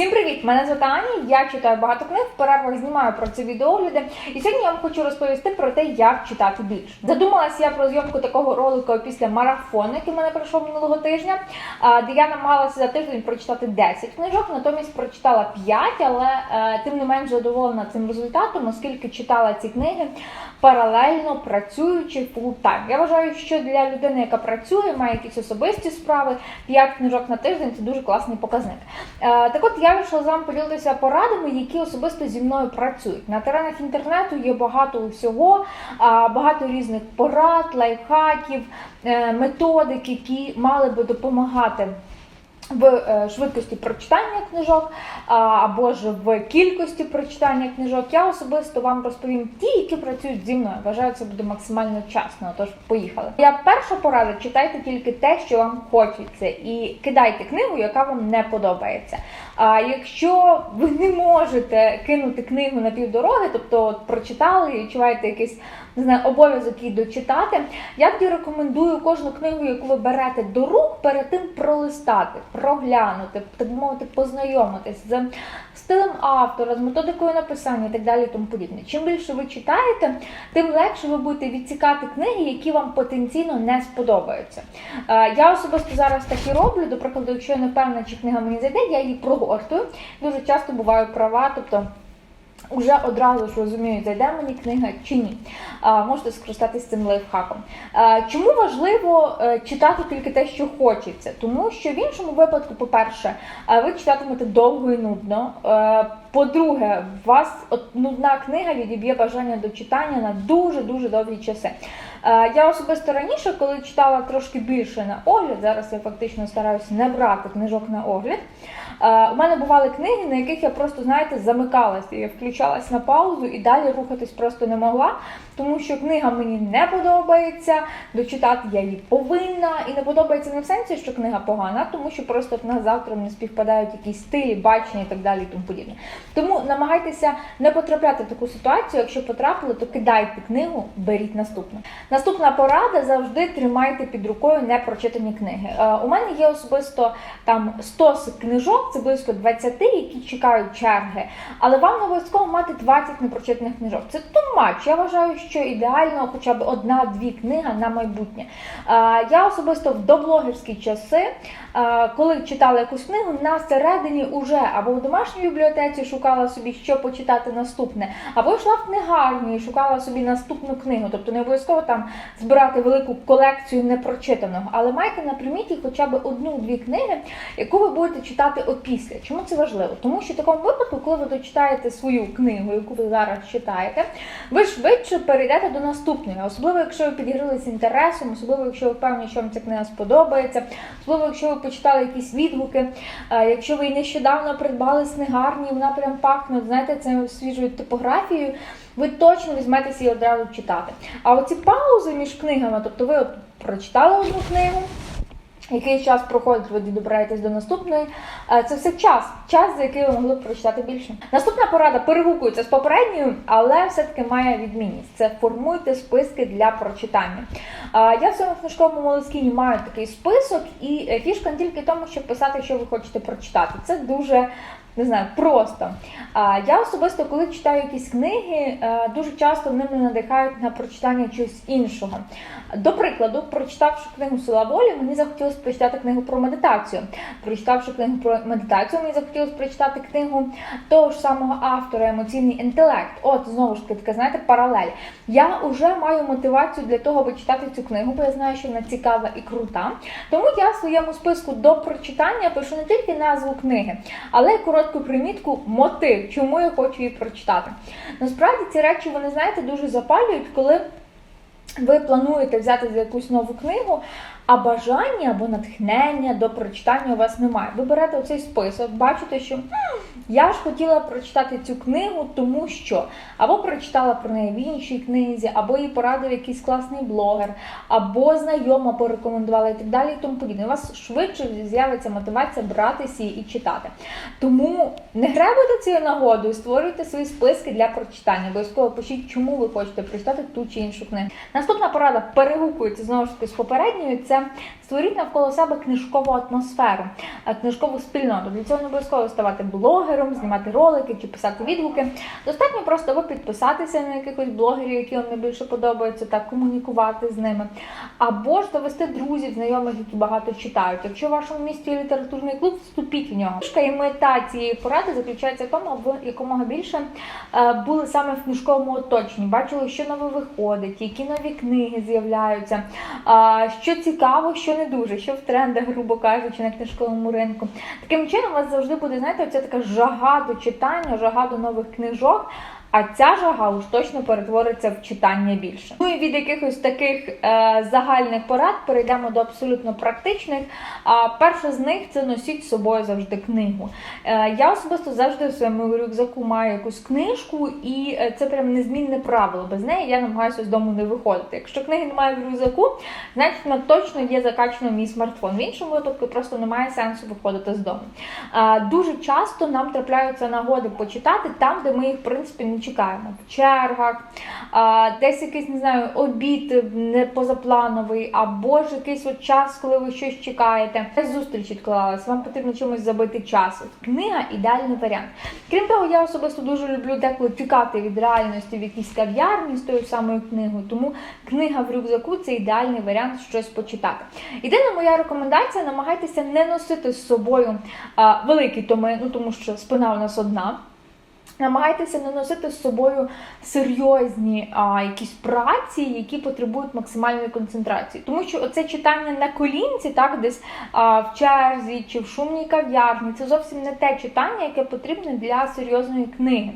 Всім привіт! Мене звати Аня. Я читаю багато книг, в перервах знімаю про це відеогляди. І сьогодні я вам хочу розповісти про те, як читати більше. Задумалася я про зйомку такого ролику після марафону, який в мене пройшов минулого тижня, де я намагалася за тиждень прочитати 10 книжок, натомість прочитала 5, але е, тим не менш задоволена цим результатом, оскільки читала ці книги паралельно працюючи фултайм. Я вважаю, що для людини, яка працює, має якісь особисті справи, 5 книжок на тиждень це дуже класний показник. Е, Так от я вирішила з поділитися порадами, які особисто зі мною працюють. На теренах інтернету є багато всього, багато різних порад, лайфхаків, е, методик, які мали би допомагати. В е, швидкості прочитання книжок або ж в кількості прочитання книжок я особисто вам розповім ті, які працюють зі мною. Вважаю, це буде максимально вчасно. Тож поїхали. Я перша порада: читайте тільки те, що вам хочеться, і кидайте книгу, яка вам не подобається. А якщо ви не можете кинути книгу на півдороги, тобто от, прочитали і відчуваєте якийсь не знаю, обов'язок її дочитати, я тоді рекомендую кожну книгу, яку ви берете до рук, перед тим пролистати, проглянути, так мовити, познайомитись з стилем автора, з методикою написання і так далі. Тому подібне. Чим більше ви читаєте, тим легше ви будете відсікати книги, які вам потенційно не сподобаються. Е, Я особисто зараз так і роблю. До прикладу, якщо я не впевнена, чи книга мені зайде, я її прогортую. Дуже часто буваю права, тобто. Уже одразу ж розумію, зайде мені книга чи ні. А, можете скористатися цим лайфхаком. А, чому важливо е, читати тільки те, що хочеться? Тому що в іншому випадку, по-перше, е, ви читатимете довго і нудно. Е, По-друге, у вас от нудна книга відіб'є бажання до читання на дуже дуже довгі часи. Е, Я особисто раніше, коли читала трошки більше на огляд, зараз я фактично стараюся не брати книжок на огляд. Е, У мене бували книги, на яких я просто, знаєте, замикалася. Я включалась на паузу і далі рухатись просто не могла, тому що книга мені не подобається, дочитати я її повинна. І не подобається не в сенсі, що книга погана, тому що просто в нас завтра не співпадають якісь стилі, бачення і так далі. і тому подібне. Тому намагайтеся не потрапляти в таку ситуацію. Якщо потрапили, то кидайте книгу, беріть наступну. Наступна порада завжди тримайте під рукою непрочитані книги. Е, У мене є особисто там 100 книжок, це близько 20, які чекають черги. Але вам обов'язково мати 20 непрочитаних книжок. Це much. Я вважаю, що ідеально хоча б одна-дві книги на майбутнє. Е, Я особисто в доблогерські часи, е, коли читала якусь книгу, на середині уже або в домашній бібліотеці шукала собі, що почитати наступне, або йшла в книгарню і шукала собі наступну книгу. Тобто не обов'язково там збирати велику колекцію непрочитаного, але майте на приміті хоча б одну-дві книги, яку ви будете читати опісля. Чому це важливо? Тому що в такому випадку, коли ви дочитаєте свою книгу, яку ви зараз читаєте, ви швидше перейдете до наступної, особливо якщо ви підігрілися інтересом, особливо якщо ви впевнені, що вам ця книга сподобається, особливо якщо ви почитали якісь відгуки, якщо ви нещодавно придбали з книгарні, вона прям пахне, знаєте, це свіжою типографією. Ви точно візьметеся її одразу читати. А оці паузи між книгами, тобто ви от прочитали одну книгу, який час проходить, ви добираєтесь до наступної. Е, Це все час, час, за який ви могли б прочитати більше. Наступна порада перегукується з попередньою, але все-таки має відмінність. Це формуйте списки для прочитання. Е, Я в своєму книжковому молоскіні маю такий список, і е, фішка не тільки в тому, щоб писати, що ви хочете прочитати. Це дуже. Не знаю, просто. А, Я особисто, коли читаю якісь книги, е, дуже часто вони мене надихають на прочитання чогось іншого. До прикладу, прочитавши книгу Сила волі, мені захотілося прочитати книгу про медитацію. Прочитавши книгу про медитацію, мені захотілося прочитати книгу того ж самого автора Емоційний інтелект. От знову ж таки, знаєте, паралель. Я вже маю мотивацію для того, аби читати цю книгу, бо я знаю, що вона цікава і крута. Тому я в своєму списку до прочитання пишу не тільки назву книги, але й коротку примітку мотив, чому я хочу її прочитати. Насправді ці речі вони знаєте дуже запалюють, коли ви плануєте взяти за якусь нову книгу, а бажання або натхнення до прочитання у вас немає. Ви берете оцей список, бачите, що я ж хотіла прочитати цю книгу, тому що або прочитала про неї в іншій книзі, або її порадив якийсь класний блогер, або знайома порекомендувала і так далі, і тому подібне. У вас швидше з'явиться мотивація братися і читати. Тому не гребуйте цією нагодою, створюйте свої списки для прочитання. Обов'язково пишіть, чому ви хочете прочитати ту чи іншу книгу. Наступна порада перегукується знову ж таки з попередньою. Це це створіть навколо себе книжкову атмосферу, е, книжкову спільноту. Для цього не обов'язково ставати блогером, знімати ролики чи писати відгуки. Достатньо просто або підписатися на якихось блогерів, які вам найбільше подобаються, та комунікувати з ними, або ж завести друзів, знайомих, які багато читають. Якщо в вашому місті є літературний клуб, вступіть в нього. І мета цієї поради заключається в тому, аби якомога більше е, були саме в книжковому оточенні, бачили, що нове виходить, які нові книги з'являються, що цікаво, що не дуже, що в трендах, грубо кажучи, на книжковому ринку. Таким чином, у вас завжди буде, знаєте, оця така жага до читання, жага до нових книжок. А ця жага уж точно перетвориться в читання більше. Ну і від якихось таких е, загальних порад перейдемо до абсолютно практичних. А перша з них це носіть з собою завжди книгу. Е, я особисто завжди в своєму рюкзаку маю якусь книжку, і е, це прям незмінне правило. Без неї я намагаюся з дому не виходити. Якщо книги немає в рюкзаку, значить вона точно є закачана в мій смартфон. В іншому випадку просто немає сенсу виходити з дому. Е, дуже часто нам трапляються нагоди почитати там, де ми їх в принципі не чекаємо. В чергах, е, десь якийсь не знаю, обід не позаплановий, або ж якийсь от час, коли ви щось чекаєте. Зустріч відклалась, вам потрібно чимось забити час. Книга ідеальний варіант. Крім того, я особисто дуже люблю деколи тікати від реальності в якійсь кав'ярні з тою самою книгою. Тому книга в рюкзаку це ідеальний варіант щось почитати. Єдина моя рекомендація: намагайтеся не носити з собою а, великі томи, ну тому що спина у нас одна. Намагайтеся не носити з собою серйозні а, якісь праці, які потребують максимальної концентрації. Тому що оце читання на колінці, так, десь а, в черзі чи в шумній кав'ярні, це зовсім не те читання, яке потрібне для серйозної книги.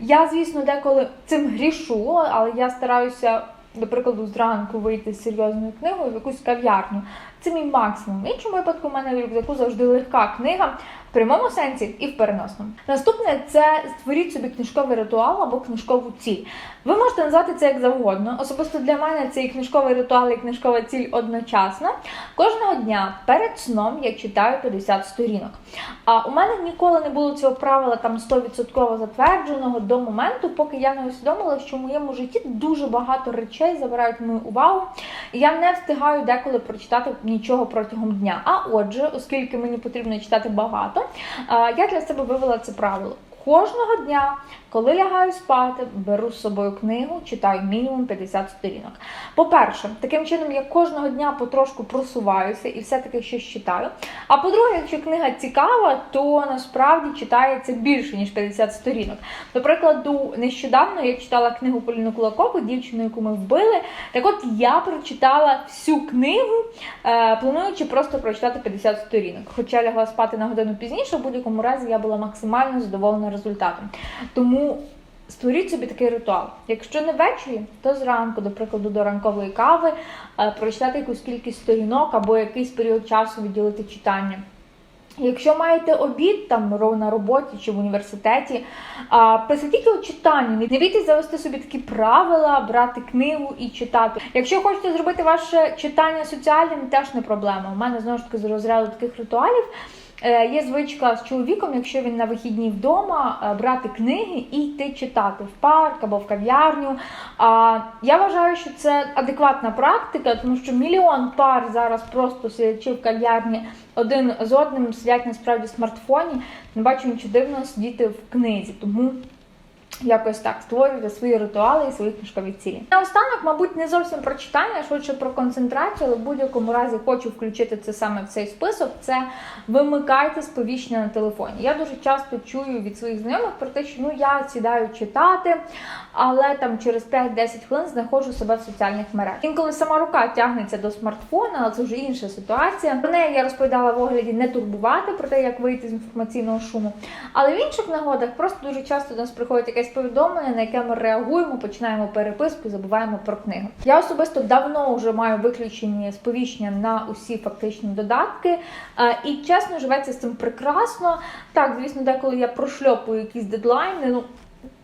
Я, звісно, деколи цим грішу, але я стараюся, до прикладу, зранку вийти з серйозною книгою в якусь кав'ярню. Це мій максимум. В іншому випадку в мене в рюкзаку завжди легка книга в прямому сенсі і в переносному. Наступне це створіть собі книжковий ритуал або книжкову ціль. Ви можете назвати це як завгодно. Особисто для мене це і книжковий ритуал, і книжкова ціль одночасно. Кожного дня перед сном я читаю 50 сторінок. А у мене ніколи не було цього правила там 100% затвердженого до моменту, поки я не усвідомила, що в моєму житті дуже багато речей забирають мою увагу, і я не встигаю деколи прочитати нічого протягом дня. А отже, оскільки мені потрібно читати багато, я для себе вивела це правило. Кожного дня, коли лягаю спати, беру з собою книгу, читаю мінімум 50 сторінок. По-перше, таким чином я кожного дня потрошку просуваюся і все-таки щось читаю. А по-друге, якщо книга цікава, то насправді читається більше, ніж 50 сторінок. До прикладу, нещодавно я читала книгу Поліну Кулакову, дівчину, яку ми вбили. Так от я прочитала всю книгу, е, плануючи просто прочитати 50 сторінок. Хоча лягла спати на годину пізніше, в будь-якому разі я була максимально задоволена результатом. Тому створіть собі такий ритуал. Якщо не ввечері, то зранку, до прикладу, до ранкової кави, е, прочитати якусь кількість сторінок або якийсь період часу відділити читання. Якщо маєте обід там на роботі чи в університеті, присвятіть його читанню. Не бійтесь завести собі такі правила, брати книгу і читати. Якщо хочете зробити ваше читання соціальним, теж не проблема. У мене знову ж таки з розряду таких ритуалів. Е, Є звичка з чоловіком, якщо він на вихідні вдома, е, брати книги і йти читати в парк або в кав'ярню. Я вважаю, що це адекватна практика, тому що мільйон пар зараз просто сидячи в кав'ярні один з одним сидять насправді в смартфоні. Не бачу нічого дивного сидіти в книзі. Тому Якось так створюйте свої ритуали і свої книжкові цілі. Наостанок, мабуть, не зовсім про читання, швидше про концентрацію, але в будь-якому разі хочу включити це саме в цей список. Це вимикайте сповіщення на телефоні. Я дуже часто чую від своїх знайомих про те, що ну я сідаю читати, але там через 5-10 хвилин знаходжу себе в соціальних мережах. Інколи сама рука тягнеться до смартфона, але це вже інша ситуація. Про неї я розповідала в огляді не турбувати про те, як вийти з інформаційного шуму. Але в інших нагодах просто дуже часто до нас приходить якесь повідомлення, на яке ми реагуємо, починаємо переписку, забуваємо про книгу. Я особисто давно вже маю виключені сповіщення на усі фактичні додатки, е, і чесно живеться з цим прекрасно. Так, звісно, деколи я прошльопую якісь дедлайни. Ну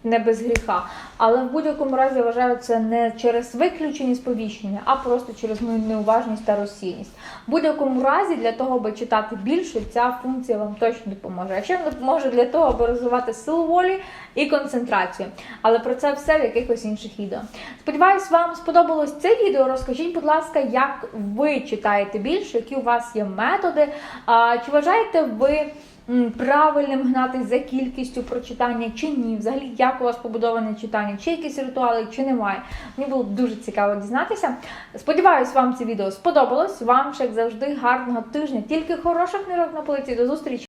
не без гріха. Але в будь-якому разі я вважаю це не через виключені сповіщення, а просто через мою неуважність та розсійність. В будь-якому разі для того, аби читати більше, ця функція вам точно допоможе. А ще допоможе для того, аби розвивати силу волі і концентрацію. Але про це все в якихось інших відео. Сподіваюсь, вам сподобалось це відео. Розкажіть, будь ласка, як ви читаєте більше, які у вас є методи. Чи вважаєте ви правильним гнатись за кількістю прочитання чи ні? Взагалі, як у вас побудоване читання, чи якісь ритуали, чи немає? Мені було дуже цікаво дізнатися. Сподіваюсь, вам це відео сподобалось. Вам, як завжди, гарного тижня, тільки хороших нерок на полиці. До зустрічі!